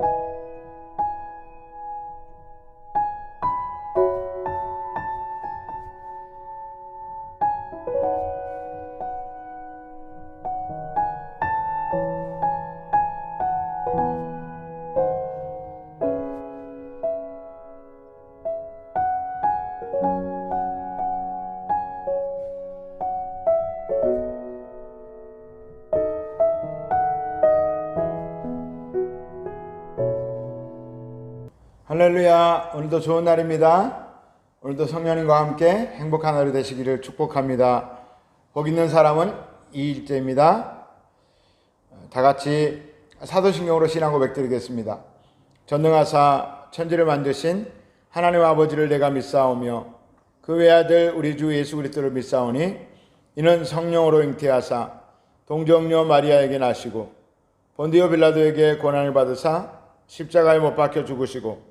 you 할렐루야. 오늘도 좋은 날입니다. 오늘도 성령님과 함께 행복한 하루 되시기를 축복합니다. 복 있는 사람은 이일째입니다. 다 같이 사도신경으로 신앙 고백 드리겠습니다. 전능하사 천지를 만드신 하나님 아버지를 내가 믿사오며 그 외아들 우리 주 예수 그리스도를 믿사오니 이는 성령으로 잉태하사 동정녀 마리아에게 나시고 본디오 빌라도에게 고난을 받으사 십자가에 못 박혀 죽으시고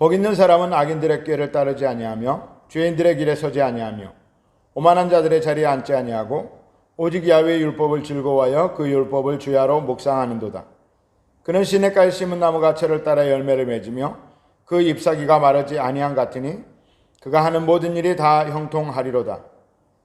복 있는 사람은 악인들의 꾀를 따르지 아니하며 죄인들의 길에 서지 아니하며 오만한 자들의 자리에 앉지 아니하고 오직 야외의 율법을 즐거워하여 그 율법을 주야로 묵상하는도다. 그는 시냇가에 심은 나무 가채를 따라 열매를 맺으며 그 잎사귀가 마르지 아니한 같으니 그가 하는 모든 일이 다 형통하리로다.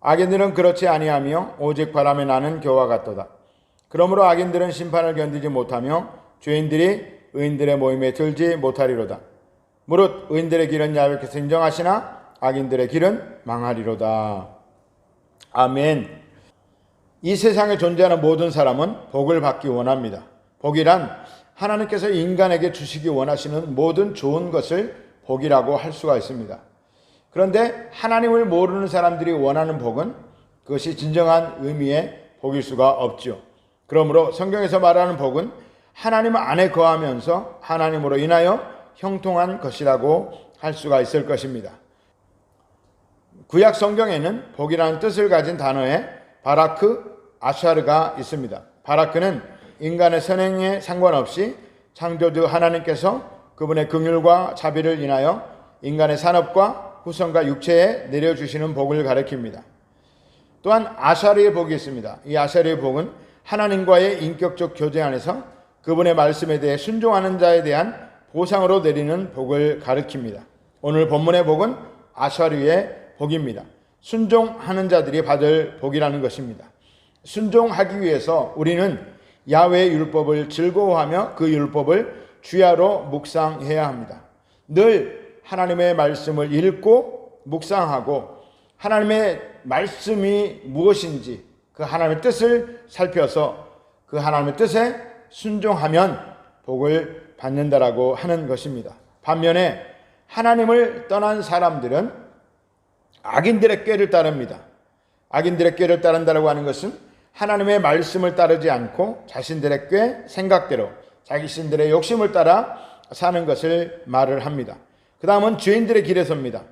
악인들은 그렇지 아니하며 오직 바람에 나는 겨와 같도다. 그러므로 악인들은 심판을 견디지 못하며 죄인들이 의인들의 모임에 들지 못하리로다. 무릇 의인들의 길은 야외께서 인정하시나 악인들의 길은 망하리로다. 아멘. 이 세상에 존재하는 모든 사람은 복을 받기 원합니다. 복이란 하나님께서 인간에게 주시기 원하시는 모든 좋은 것을 복이라고 할 수가 있습니다. 그런데 하나님을 모르는 사람들이 원하는 복은 그것이 진정한 의미의 복일 수가 없죠. 그러므로 성경에서 말하는 복은 하나님 안에 거하면서 하나님으로 인하여 형통한 것이라고 할 수가 있을 것입니다. 구약 성경에는 복이라는 뜻을 가진 단어에 바라크, 아샤르가 있습니다. 바라크는 인간의 선행에 상관없이 창조주 하나님께서 그분의 긍휼과 자비를 인하여 인간의 산업과 후손과 육체에 내려주시는 복을 가리킵니다. 또한 아샤르의 복이 있습니다. 이 아샤르의 복은 하나님과의 인격적 교제 안에서 그분의 말씀에 대해 순종하는 자에 대한 보상으로 내리는 복을 가리킵니다. 오늘 본문의 복은 아샤르의 복입니다. 순종하는 자들이 받을 복이라는 것입니다. 순종하기 위해서 우리는 야외의 율법을 즐거워하며 그 율법을 주야로 묵상해야 합니다. 늘 하나님의 말씀을 읽고 묵상하고 하나님의 말씀이 무엇인지 그 하나님의 뜻을 살펴서 그 하나님의 뜻에 순종하면 복을 받는다라고 하는 것입니다. 반면에 하나님을 떠난 사람들은 악인들의 꾀를 따릅니다. 악인들의 꾀를 따른다라고 하는 것은 하나님의 말씀을 따르지 않고 자신들의 꾀, 생각대로 자신들의 욕심을 따라 사는 것을 말을 합니다. 그 다음은 죄인들의 길에 섭니다.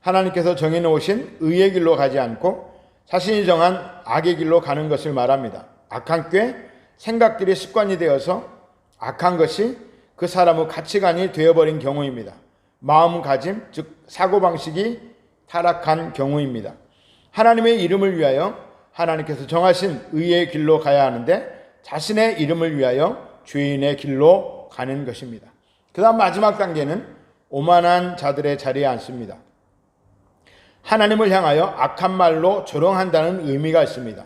하나님께서 정해놓으신 의의 길로 가지 않고 자신이 정한 악의 길로 가는 것을 말합니다. 악한 꾀, 생각들이 습관이 되어서 악한 것이 그 사람의 가치관이 되어버린 경우입니다. 마음가짐, 즉 사고방식이 타락한 경우입니다. 하나님의 이름을 위하여 하나님께서 정하신 의의 길로 가야 하는데 자신의 이름을 위하여 죄인의 길로 가는 것입니다. 그 다음 마지막 단계는 오만한 자들의 자리에 앉습니다. 하나님을 향하여 악한 말로 조롱한다는 의미가 있습니다.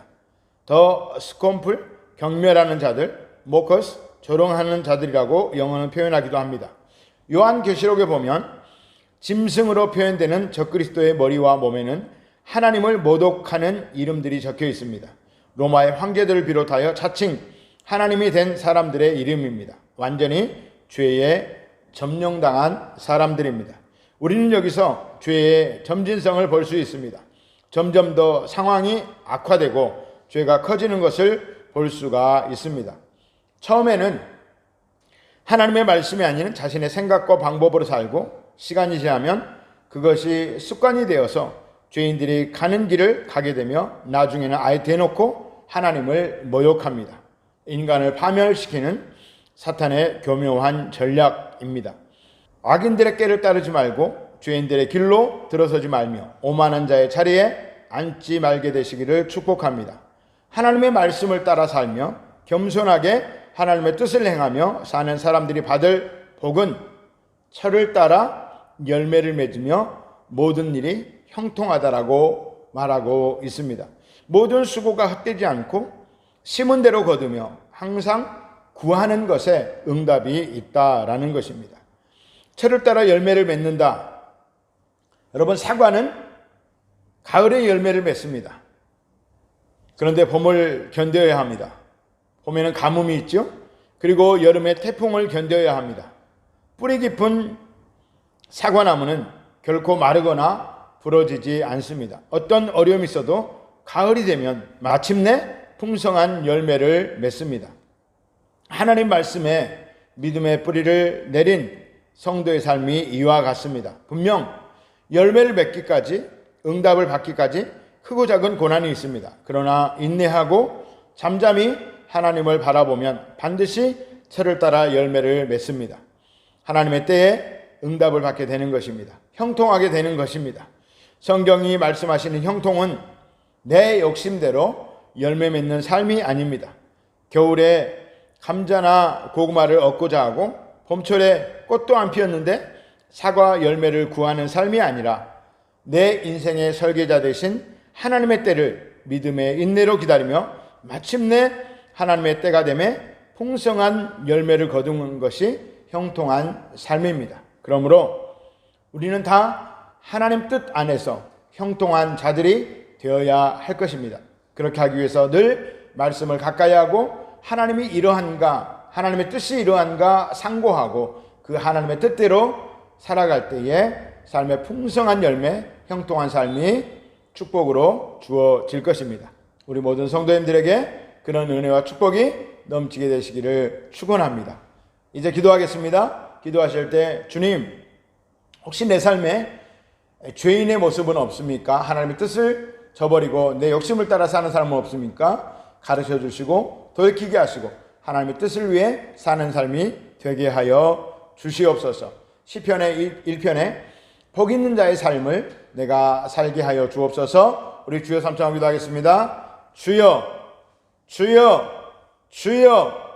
더 스콤플, 경멸하는 자들, 모커스, 조롱하는 자들이라고 영어는 표현하기도 합니다. 요한 계시록에 보면 짐승으로 표현되는 적그리스도의 머리와 몸에는 하나님을 모독하는 이름들이 적혀 있습니다. 로마의 황제들을 비롯하여 자칭 하나님이 된 사람들의 이름입니다. 완전히 죄에 점령당한 사람들입니다. 우리는 여기서 죄의 점진성을 볼 수 있습니다. 점점 더 상황이 악화되고 죄가 커지는 것을 볼 수가 있습니다. 처음에는 하나님의 말씀이 아닌 자신의 생각과 방법으로 살고 시간이 지나면 그것이 습관이 되어서 죄인들이 가는 길을 가게 되며 나중에는 아예 대놓고 하나님을 모욕합니다. 인간을 파멸시키는 사탄의 교묘한 전략입니다. 악인들의 깨를 따르지 말고 죄인들의 길로 들어서지 말며 오만한 자의 자리에 앉지 말게 되시기를 축복합니다. 하나님의 말씀을 따라 살며 겸손하게 하나님의 뜻을 행하며 사는 사람들이 받을 복은 철을 따라 열매를 맺으며 모든 일이 형통하다라고 말하고 있습니다. 모든 수고가 헛되지 않고 심은 대로 거두며 항상 구하는 것에 응답이 있다라는 것입니다. 철을 따라 열매를 맺는다. 여러분 사과는 가을에 열매를 맺습니다. 그런데 봄을 견뎌야 합니다. 봄에는 가뭄이 있죠. 그리고 여름에 태풍을 견뎌야 합니다. 뿌리 깊은 사과나무는 결코 마르거나 부러지지 않습니다. 어떤 어려움이 있어도 가을이 되면 마침내 풍성한 열매를 맺습니다. 하나님 말씀에 믿음의 뿌리를 내린 성도의 삶이 이와 같습니다. 분명 열매를 맺기까지 응답을 받기까지 크고 작은 고난이 있습니다. 그러나 인내하고 잠잠히 하나님을 바라보면 반드시 철을 따라 열매를 맺습니다. 하나님의 때에 응답을 받게 되는 것입니다. 형통하게 되는 것입니다. 성경이 말씀하시는 형통은 내 욕심대로 열매 맺는 삶이 아닙니다. 겨울에 감자나 고구마를 얻고자 하고 봄철에 꽃도 안 피었는데 사과 열매를 구하는 삶이 아니라 내 인생의 설계자 되신 하나님의 때를 믿음의 인내로 기다리며 마침내 하나님의 때가 되매 풍성한 열매를 거두는 것이 형통한 삶입니다. 그러므로 우리는 다 하나님 뜻 안에서 형통한 자들이 되어야 할 것입니다. 그렇게 하기 위해서 늘 말씀을 가까이 하고 하나님이 이러한가, 하나님의 뜻이 이러한가 상고하고 그 하나님의 뜻대로 살아갈 때에 삶의 풍성한 열매, 형통한 삶이 축복으로 주어질 것입니다. 우리 모든 성도님들에게 그런 은혜와 축복이 넘치게 되시기를 축원합니다. 이제 기도하겠습니다. 기도하실 때 주님 혹시 내 삶에 죄인의 모습은 없습니까? 하나님의 뜻을 저버리고 내 욕심을 따라 사는 사람은 없습니까? 가르쳐 주시고 돌이키게 하시고 하나님의 뜻을 위해 사는 삶이 되게 하여 주시옵소서. 시편의 1편에 복 있는 자의 삶을 내가 살게 하여 주옵소서. 우리 주여 삼창 기도 하겠습니다. 주여 주여 주여